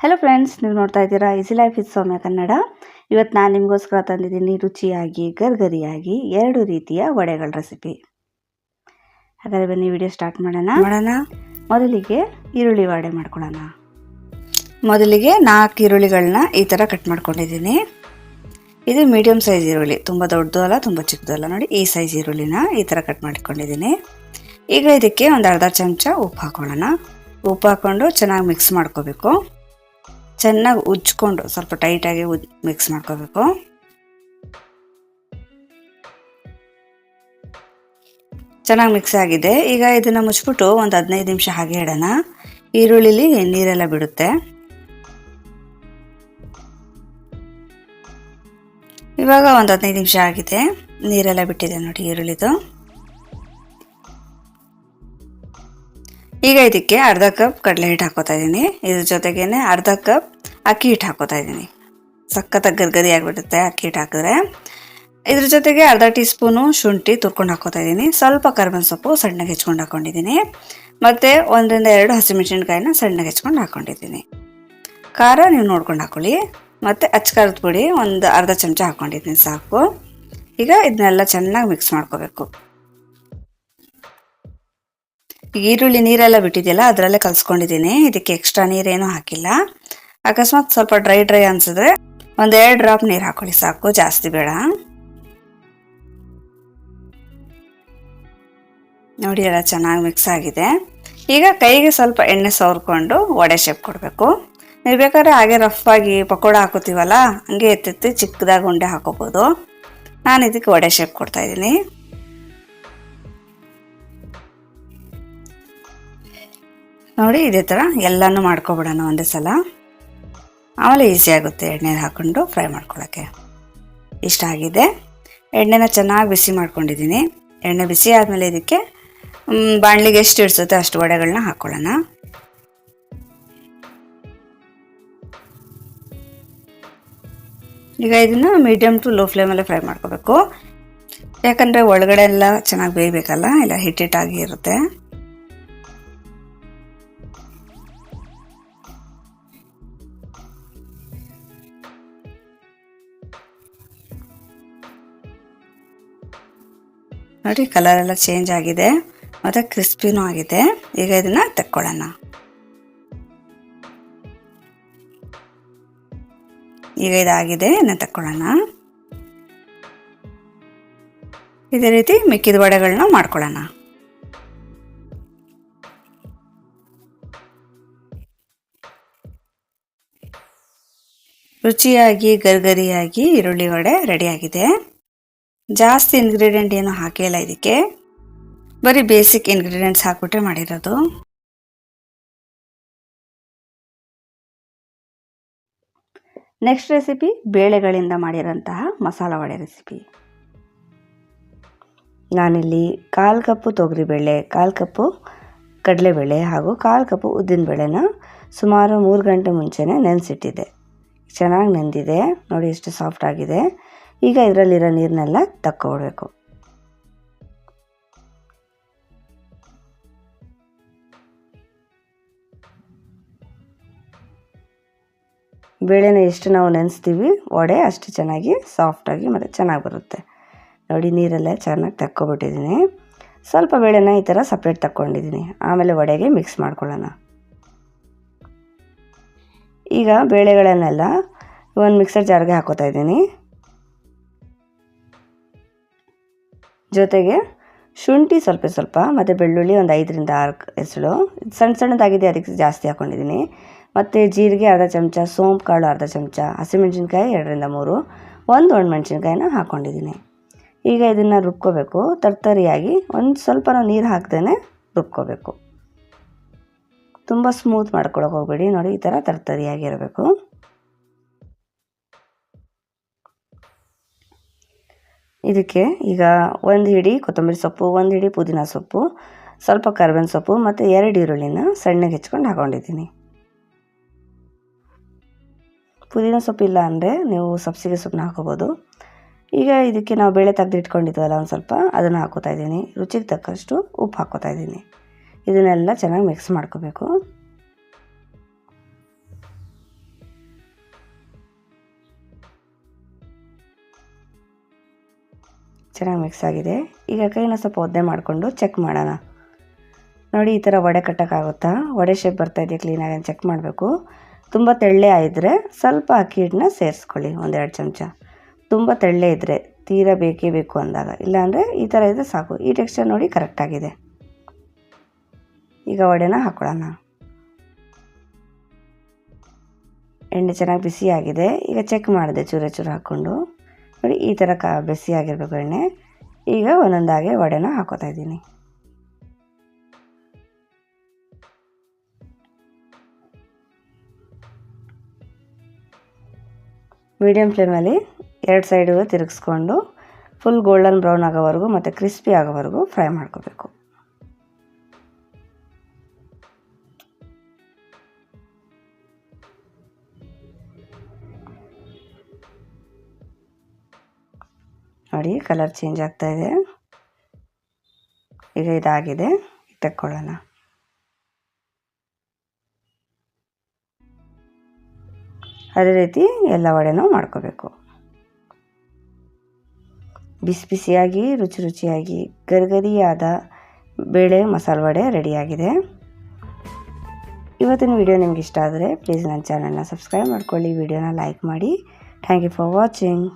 Hello friends ನೀವು ನೋಡ್ತಾ ಇದ್ದೀರಾ easy life is Soumya Kannada. ಇವತ್ತು ನಾನು ನಿಮಗೋಸ್ಕರ ತಂದಿದ್ದೀನಿ ರುಚಿಯಾಗಿ ಗರ್ಗರಿಯಾಗಿ ಎರಡು ರೀತಿಯ ವಡೆಗಳ ರೆಸಿಪಿ ಹಾಗಾದರೆ ಬನ್ನಿ ವಿಡಿಯೋ ಸ್ಟಾರ್ಟ್ ಮಾಡೋಣ. ಮಾಡೋಣ. ಮೊದಲಿಗೆ ಈರುಳ್ಳಿ ವಡೆ ಮಾಡ್ಕೊಳ್ಳೋಣ. ಮೊದಲಿಗೆ ನಾಲ್ಕು ಈರುಳ್ಳಿಗಳನ್ನ ಈ ಥರ ಕಟ್ ಮಾಡ್ಕೊಂಡಿದ್ದೀನಿ. ಇದು ಮೀಡಿಯಮ್ ಸೈಜ್ ಈರುಳ್ಳಿ ತುಂಬ ದೊಡ್ಡದು ಅಲ್ಲ ತುಂಬ ಚಿಕ್ಕದು ಅಲ್ಲ ನೋಡಿ ಈ ಸೈಜ್ ಈರುಳ್ಳಿನ ಈ ಥರ ಕಟ್ ಮಾಡ್ಕೊಂಡಿದ್ದೀನಿ. ಈಗ ಇದಕ್ಕೆ ಒಂದು ಅರ್ಧ ಚಮಚ ಉಪ್ಪು ಹಾಕೊಳ್ಳೋಣ. ಉಪ್ಪು ಹಾಕ್ಕೊಂಡು ಚೆನ್ನಾಗಿ ಮಿಕ್ಸ್ ಮಾಡ್ಕೋಬೇಕು. ಚೆನ್ನಾಗಿ ಉಜ್ಕೊಂಡು ಸ್ವಲ್ಪ ಟೈಟಾಗಿ ಉಜ್ ಮಿಕ್ಸ್ ಮಾಡ್ಕೋಬೇಕು. ಚೆನ್ನಾಗಿ ಮಿಕ್ಸ್ ಆಗಿದೆ. ಈಗ ಇದನ್ನು ಮುಚ್ಚಿಬಿಟ್ಟು ಒಂದು ಹದಿನೈದು ನಿಮಿಷ ಹಾಗೆ ಇಡೋಣ. ಈರುಳ್ಳಿಲಿ ನೀರೆಲ್ಲ ಬಿಡುತ್ತೆ. ಇವಾಗ ಒಂದು ಹದಿನೈದು ನಿಮಿಷ ಆಗಿದೆ. ನೀರೆಲ್ಲ ಬಿಟ್ಟಿದೆ ನೋಡಿ ಈರುಳ್ಳಿದು. ಈಗ ಇದಕ್ಕೆ ಅರ್ಧ ಕಪ್ ಕಡಲೆ ಹಿಟ್ಟು ಹಾಕೋತಾ ಇದ್ದೀನಿ. ಇದ್ರ ಜೊತೆಗೇನೆ ಅರ್ಧ ಕಪ್ ಅಕ್ಕಿ ಹಿಟ್ಟು ಹಾಕೋತಾ ಇದ್ದೀನಿ. ಸಖತ್ತಾಗಿ ಗರ್ಗರಿ ಆಗಿಬಿಡುತ್ತೆ ಅಕ್ಕಿ ಹಿಟ್ಟು ಹಾಕಿದ್ರೆ. ಇದ್ರ ಜೊತೆಗೆ ಅರ್ಧ ಟೀ ಸ್ಪೂನು ಶುಂಠಿ ತುರ್ಕೊಂಡು ಹಾಕೋತಾ ಇದ್ದೀನಿ. ಸ್ವಲ್ಪ ಕರ್ಬೇವಿನ ಸೊಪ್ಪು ಸಣ್ಣಗೆ ಹೆಚ್ಕೊಂಡು ಹಾಕೊಂಡಿದ್ದೀನಿ. ಮತ್ತು ಒಂದರಿಂದ ಎರಡು ಹಸಿಮೆಣಸಿನ್ಕಾಯಿನ ಸಣ್ಣಗೆ ಹೆಚ್ಕೊಂಡು ಹಾಕೊಂಡಿದ್ದೀನಿ. ಖಾರ ನೀವು ನೋಡ್ಕೊಂಡು ಹಾಕೊಳ್ಳಿ. ಮತ್ತು ಅಚ್ಚಕಾರದ ಪುಡಿ ಒಂದು ಅರ್ಧ ಚಮಚ ಹಾಕ್ಕೊಂಡಿದ್ದೀನಿ ಸಾಕು. ಈಗ ಇದನ್ನೆಲ್ಲ ಚೆನ್ನಾಗಿ ಮಿಕ್ಸ್ ಮಾಡ್ಕೋಬೇಕು. ಈರುಳ್ಳಿ ನೀರೆಲ್ಲ ಬಿಟ್ಟಿದೆಯಲ್ಲ, ಅದರಲ್ಲೇ ಕಲಿಸ್ಕೊಂಡಿದ್ದೀನಿ. ಇದಕ್ಕೆ ಎಕ್ಸ್ಟ್ರಾ ನೀರೇನು ಹಾಕಿಲ್ಲ. ಅಕಸ್ಮಾತ್ ಸ್ವಲ್ಪ ಡ್ರೈ ಡ್ರೈ ಅನ್ಸಿದ್ರೆ ಒಂದೆರಡು ಡ್ರಾಪ್ ನೀರು ಹಾಕೊಳ್ಳಿ, ಸಾಕು. ಜಾಸ್ತಿ ಬೇಡ. ನೋಡಿ, ಎಲ್ಲ ಚೆನ್ನಾಗಿ ಮಿಕ್ಸ್ ಆಗಿದೆ. ಈಗ ಕೈಗೆ ಸ್ವಲ್ಪ ಎಣ್ಣೆ ಸವರ್ಕೊಂಡು ವಡೆ ಶೇಪ್ ಕೊಡಬೇಕು. ನೀವು ಬೇಕಾದ್ರೆ ಹಾಗೆ ರಫ್ ಆಗಿ ಪಕೋಡ ಹಾಕೋತೀವಲ್ಲ ಹಂಗೆ ಎತ್ತೆತ್ತಿ ಚಿಕ್ಕದಾಗಿ ಉಂಡೆ ಹಾಕೋಬೋದು. ನಾನು ಇದಕ್ಕೆ ವಡೆ ಶೇಪ್ ಕೊಡ್ತಾ ನೋಡಿ ಇದೇ ಥರ ಎಲ್ಲನೂ ಮಾಡ್ಕೊಬಿಡೋಣ ಒಂದೇ ಸಲ. ಆಮೇಲೆ ಈಸಿ ಆಗುತ್ತೆ ಎಣ್ಣೆಲಿ ಹಾಕ್ಕೊಂಡು ಫ್ರೈ ಮಾಡ್ಕೊಳ್ಳೋಕ್ಕೆ ಇಷ್ಟ ಆಗಿದೆ. ಎಣ್ಣೆನ ಚೆನ್ನಾಗಿ ಬಿಸಿ ಮಾಡ್ಕೊಂಡಿದ್ದೀನಿ. ಎಣ್ಣೆ ಬಿಸಿ ಆದಮೇಲೆ ಇದಕ್ಕೆ ಬಾಣಲಿಗೆ ಎಷ್ಟು ಇಡ್ಸುತ್ತೆ ಅಷ್ಟು ವಡೆಗಳನ್ನ ಹಾಕ್ಕೊಳ್ಳೋಣ ಈಗ ಇದನ್ನು ಮೀಡಿಯಮ್ ಟು ಲೋ ಫ್ಲೇಮಲ್ಲೇ ಫ್ರೈ ಮಾಡ್ಕೋಬೇಕು. ಯಾಕಂದರೆ ಒಳಗಡೆ ಎಲ್ಲ ಚೆನ್ನಾಗಿ ಬೇಯಬೇಕಲ್ಲ, ಇಲ್ಲ ಹಿಟ್ಟಿಟ್ಟಾಗಿ ಇರುತ್ತೆ. ನೋಡಿ ಕಲರ್ ಎಲ್ಲ ಚೇಂಜ್ ಆಗಿದೆ. ಮತ್ತು ಕ್ರಿಸ್ಪಿನೂ ಆಗಿದೆ. ಈಗ ಇದನ್ನು ತಕ್ಕೊಳ್ಳೋಣ. ಈಗ ಇದಾಗಿದೆ, ಇದನ್ನ ತಕ್ಕೊಳ್ಳೋಣ. ಇದೇ ರೀತಿ ಮಿಕ್ಕಿದ ವಡೆಗಳನ್ನ ಮಾಡ್ಕೊಳ್ಳೋಣ. ರುಚಿಯಾಗಿ, ಗರ್ಗರಿಯಾಗಿ ಈರುಳ್ಳಿ ವಡೆ ರೆಡಿಯಾಗಿದೆ ಜಾಸ್ತಿ ಇಂಗ್ರೀಡಿಯೆಂಟ್ ಏನು ಹಾಕಿಲ್ಲ ಇದಕ್ಕೆ. ಬರೀ ಬೇಸಿಕ್ ಇಂಗ್ರೀಡಿಯೆಂಟ್ಸ್ ಹಾಕ್ಬಿಟ್ಟೆ ಮಾಡಿರೋದು. ನೆಕ್ಸ್ಟ್ ರೆಸಿಪಿ ಬೇಳೆಗಳಿಂದ ಮಾಡಿರೋಂತಹ ಮಸಾಲ ವಡೆ ರೆಸಿಪಿ ನಾನಿಲ್ಲಿ ಕಾಲು ಕಪ್ಪು ತೊಗರಿಬೇಳೆ, ಕಾಲು ಕಪ್ಪು ಕಡಲೆಬೇಳೆ ಹಾಗೂ ಕಾಲು ಕಪ್ಪು ಉದ್ದಿನಬೇಳೆನ ಸುಮಾರು ಮೂರು ಗಂಟೆ ಮುಂಚೆನೇ ನೆನೆಸಿಟ್ಟಿದ್ದೆ. ಚೆನ್ನಾಗಿ ನೆಂದಿದೆ. ನೋಡಿ ಎಷ್ಟು ಸಾಫ್ಟ್ ಆಗಿದೆ. ಈಗ ಇದರಲ್ಲಿರೋ ನೀರನ್ನೆಲ್ಲ ತಕ್ಕೊಡ್ಬೇಕು ಬೇಳೆನ ಎಷ್ಟು ನಾವು ನೆನೆಸ್ತೀವಿ, ವಡೆ ಅಷ್ಟು ಚೆನ್ನಾಗಿ ಸಾಫ್ಟಾಗಿ ಮತ್ತು ಚೆನ್ನಾಗಿ ಬರುತ್ತೆ. ನೋಡಿ, ನೀರೆಲ್ಲ ಚೆನ್ನಾಗಿ ತಕ್ಕೊಬಿಟ್ಟಿದ್ದೀನಿ. ಸ್ವಲ್ಪ ಬೇಳೆನ ಈ ಥರ ಸಪ್ರೇಟ್ ತಕ್ಕೊಂಡಿದ್ದೀನಿ. ಆಮೇಲೆ ವಡೆಗೆ ಮಿಕ್ಸ್ ಮಾಡ್ಕೊಳ್ಳೋಣ. ಈಗ ಬೇಳೆಗಳನ್ನೆಲ್ಲ ಒಂದು ಮಿಕ್ಸರ್ ಜಾರ್ಗೆ ಹಾಕೋತಾ ಇದ್ದೀನಿ. ಜೊತೆಗೆ ಶುಂಠಿ ಸ್ವಲ್ಪ ಸ್ವಲ್ಪ, ಮತ್ತು ಬೆಳ್ಳುಳ್ಳಿ ಒಂದು ಐದರಿಂದ ಆರು ಎಸಳು ಸಣ್ಣ ಸಣ್ಣದಾಗಿದೆ, ಅದಕ್ಕೆ ಜಾಸ್ತಿ ಹಾಕ್ಕೊಂಡಿದ್ದೀನಿ ಮತ್ತು ಜೀರಿಗೆ ಅರ್ಧ ಚಮಚ, ಸೋಂಪು ಕಾಳು ಅರ್ಧ ಚಮಚ, ಹಸಿಮೆಣ್ಸಿನ್ಕಾಯಿ ಎರಡರಿಂದ ಮೂರು, ಒಂದು ಒಣಮೆಣ್ಸಿನ್ಕಾಯಿನ ಹಾಕ್ಕೊಂಡಿದ್ದೀನಿ ಈಗ ಇದನ್ನು ರುಬ್ಕೋಬೇಕು. ತರ್ತರಿಯಾಗಿ ಒಂದು ಸ್ವಲ್ಪ ನಾವು ನೀರು ಹಾಕ್ದೇ ರುಬ್ಕೋಬೇಕು. ತುಂಬ ಸ್ಮೂತ್ ಮಾಡ್ಕೊಳಕ್ಕೆ ಹೋಗ್ಬೇಡಿ. ನೋಡಿ, ಈ ಥರ ತರ್ತರಿಯಾಗಿರಬೇಕು ಇದಕ್ಕೆ ಈಗ ಒಂದು ಹಿಡಿ ಕೊತ್ತಂಬರಿ ಸೊಪ್ಪು, ಒಂದು ಹಿಡಿ ಪುದೀನ ಸೊಪ್ಪು, ಸ್ವಲ್ಪ ಕರ್ಬೇವಿನ ಸೊಪ್ಪು ಮತ್ತು ಎರಡು ಈರುಳ್ಳಿನ ಸಣ್ಣಗೆ ಹೆಚ್ಕೊಂಡು ಹಾಕೊಂಡಿದ್ದೀನಿ. ಪುದೀನ ಸೊಪ್ಪು ಇಲ್ಲ ಅಂದರೆ ನೀವು ಸಬ್ಸಿಗೆ ಸೊಪ್ಪನ್ನ ಹಾಕೋಬೋದು. ಈಗ ಇದಕ್ಕೆ ನಾವು ಬೇಳೆ ತೆಗೆದು ಇಟ್ಕೊಂಡಿದ್ವಲ್ಲ ಒಂದು ಸ್ವಲ್ಪ, ಅದನ್ನು ಹಾಕೋತಾ ಇದ್ದೀನಿ. ರುಚಿಗೆ ತಕ್ಕಷ್ಟು ಉಪ್ಪು ಹಾಕೋತಾ ಇದ್ದೀನಿ. ಇದನ್ನೆಲ್ಲ ಚೆನ್ನಾಗಿ ಮಿಕ್ಸ್ ಮಾಡ್ಕೋಬೇಕು. ಚೆನ್ನಾಗಿ ಮಿಕ್ಸ್ ಆಗಿದೆ. ಈಗ ಕೈನ ಸ್ವಲ್ಪ ಒದ್ದೆ ಮಾಡಿಕೊಂಡು ಚೆಕ್ ಮಾಡೋಣ. ನೋಡಿ, ಈ ಥರ ವಡೆ ಕಟ್ಟೋಕ್ಕಾಗುತ್ತಾ? ವಡೆ ಶೇಪ್ ಬರ್ತಾಯಿದೆ ಕ್ಲೀನಾಗಿ ಚೆಕ್ ಮಾಡಬೇಕು. ತುಂಬ ತೆಳ್ಳೆ ಆಗಿದ್ರೆ ಸ್ವಲ್ಪ ಅಕ್ಕಿ ಹಿಟ್ಟನ್ನ ಸೇರಿಸ್ಕೊಳ್ಳಿ, ಒಂದೆರಡು ಚಮಚ. ತುಂಬ ತೆಳ್ಳೆ ಇದ್ದರೆ ತೀರ ಬೇಕೇ ಬೇಕು ಅಂದಾಗ. ಇಲ್ಲಾಂದರೆ ಈ ಥರ ಇದ್ದರೆ ಸಾಕು. ಈ ಟೆಕ್ಸ್ಚರ್ ನೋಡಿ ಕರೆಕ್ಟಾಗಿದೆ ಈಗ ವಡೆನ ಹಾಕೊಳ್ಳೋಣ. ಎಣ್ಣೆ ಚೆನ್ನಾಗಿ ಬಿಸಿಯಾಗಿದೆ ಈಗ ಚೆಕ್ ಮಾಡಿದೆ, ಚೂರ ಚೂರು ಹಾಕ್ಕೊಂಡು. ನೋಡಿ ಈ ಥರ ಕಾ ಆಗಿರಬೇಕು ಎಣ್ಣೆ. ಈಗ ಒಂದೊಂದಾಗೆ ವಡೆನ ಹಾಕೋತಾ ಇದ್ದೀನಿ. ಮೀಡಿಯಮ್ ಫ್ಲೇಮಲ್ಲಿ ಎರಡು ಸೈಡು ತಿರುಗಿಸ್ಕೊಂಡು, ಫುಲ್ ಗೋಲ್ಡನ್ ಬ್ರೌನ್ ಆಗೋವರೆಗೂ ಮತ್ತು ಕ್ರಿಸ್ಪಿ ಆಗೋವರೆಗೂ ಫ್ರೈ ಮಾಡ್ಕೋಬೇಕು. ನೋಡಿ ಕಲರ್ ಚೇಂಜ್ ಆಗ್ತಾ ಇದೆ. ಈಗ ಇದಾಗಿದೆ. ತಕ್ಕೊಳ್ಳೋಣ. ಅದೇ ರೀತಿ ಎಲ್ಲ ವಡೆನೂ ಮಾಡ್ಕೋಬೇಕು. ಬಿಸಿ ಬಿಸಿಯಾಗಿ, ರುಚಿ ರುಚಿಯಾಗಿ, ಗರಿಗರಿಯಾದ ಬೇಳೆ ಮಸಾಲೆ ವಡೆ ರೆಡಿಯಾಗಿದೆ. ಇವತ್ತಿನ ವಿಡಿಯೋ ನಿಮ್ಗೆ ಇಷ್ಟ ಆದರೆ ಪ್ಲೀಸ್ ನನ್ನ ಚಾನಲ್ನ ಸಬ್ಸ್ಕ್ರೈಬ್ ಮಾಡ್ಕೊಳ್ಳಿ, ವಿಡಿಯೋನ ಲೈಕ್ ಮಾಡಿ. Thank you for watching